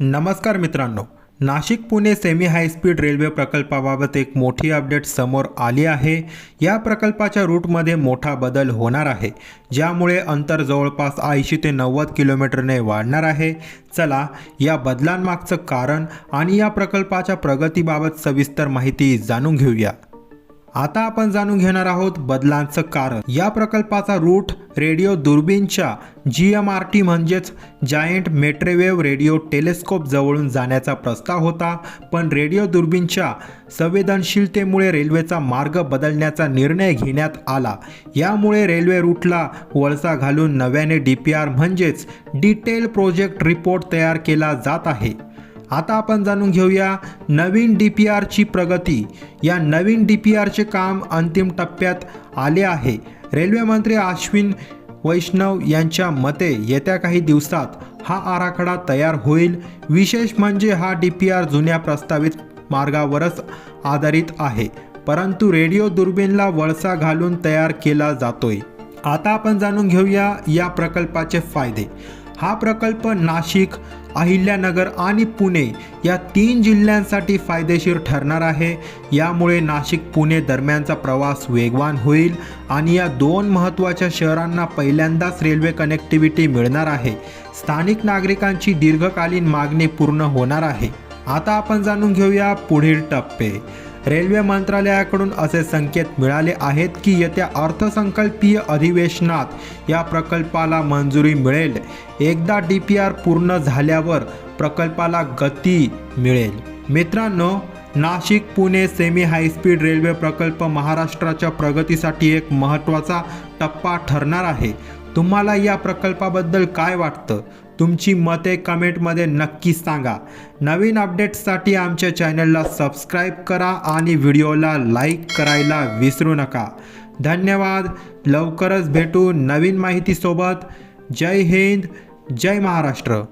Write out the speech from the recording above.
नमस्कार मित्रांनो Nashik Pune semi high speed railway प्रकल्पाबाबत एक मोठी अपडेट समोर आली आहे. या प्रकल्पाच्या रूटमध्ये मोठा बदल होणार आहे ज्यामुळे अंतर जवळपास ऐंशी ते नव्वद किलोमीटरने वाढणार आहे. चला या बदलांमागचं कारण आणि या प्रकल्पाच्या प्रगतीबाबत सविस्तर माहिती जाणून घेऊया. आता आपण जाणून घेणार आहोत बदलांचं कारण. या प्रकल्पाचा रूट रेडिओ दुर्बीनच्या जी एम आर टी म्हणजेच जायंट मेट्रेवेव्ह रेडिओ टेलिस्कोप जवळून जाण्याचा प्रस्ताव होता. पण रेडिओ दुर्बीनच्या संवेदनशीलतेमुळे रेल्वेचा मार्ग बदलण्याचा निर्णय घेण्यात आला. यामुळे रेल्वे रूटला वळसा घालून नव्याने डी पी आर म्हणजेच डिटेल प्रोजेक्ट रिपोर्ट तयार केला जात आहे. आता आपण जाणून घेऊया नवीन डी पी आरची प्रगती. या नवीन डी पी आरचे काम अंतिम टप्प्यात आले आहे. रेल्वे मंत्री अश्विन वैष्णव यांच्या मते येत्या काही दिवसात हा आराखडा तयार होईल. विशेष म्हणजे हा डी पी आर जुन्या प्रस्तावित मार्गावरच आधारित आहे. परंतु रेडिओ दुर्बीणला वळसा घालून तयार केला जातोय. आता आपण जाणून घेऊया या प्रकल्पाचे फायदे. हा प्रकल्प नाशिक अहिल्यानगर आणि पुणे या तीन जिल्ह्यांसाठी फायदेशीर ठरणार आहे. यामुळे नाशिक पुणे दरम्यानचा प्रवास वेगवान होईल आणि या दोन महत्त्वाच्या शहरांना पहिल्यांदाच रेल्वे कनेक्टिव्हिटी मिळणार आहे. स्थानिक नागरिकांची दीर्घकालीन मागणी पूर्ण होणार आहे. आता आपण जाणून घेऊया पुढील टप्पे. रेल्वे मंत्रालयाकडून असे संकेत मिळाले आहेत की येत्या अर्थसंकल्पीय अधिवेशनात या प्रकल्पाला मंजुरी मिळेल. एकदा डी पी आर पूर्ण झाल्यावर प्रकल्पाला गती मिळेल. मित्रांनो Nashik Pune semi high speed railway प्रकल्प महाराष्ट्राच्या प्रगतीसाठी एक महत्त्वाचा टप्पा ठरणार आहे. तुम्हाला या प्रकल्पाबद्दल काय वाटतं? तुमची मते कमेंटमध्ये नक्की सांगा. नवीन अपडेट्ससाठी आमच्या चॅनलला सबस्क्राईब करा आणि व्हिडिओला लाईक करायला विसरू नका. धन्यवाद. लवकरच भेटू नवीन माहितीसोबत. जय हिंद. जय महाराष्ट्र.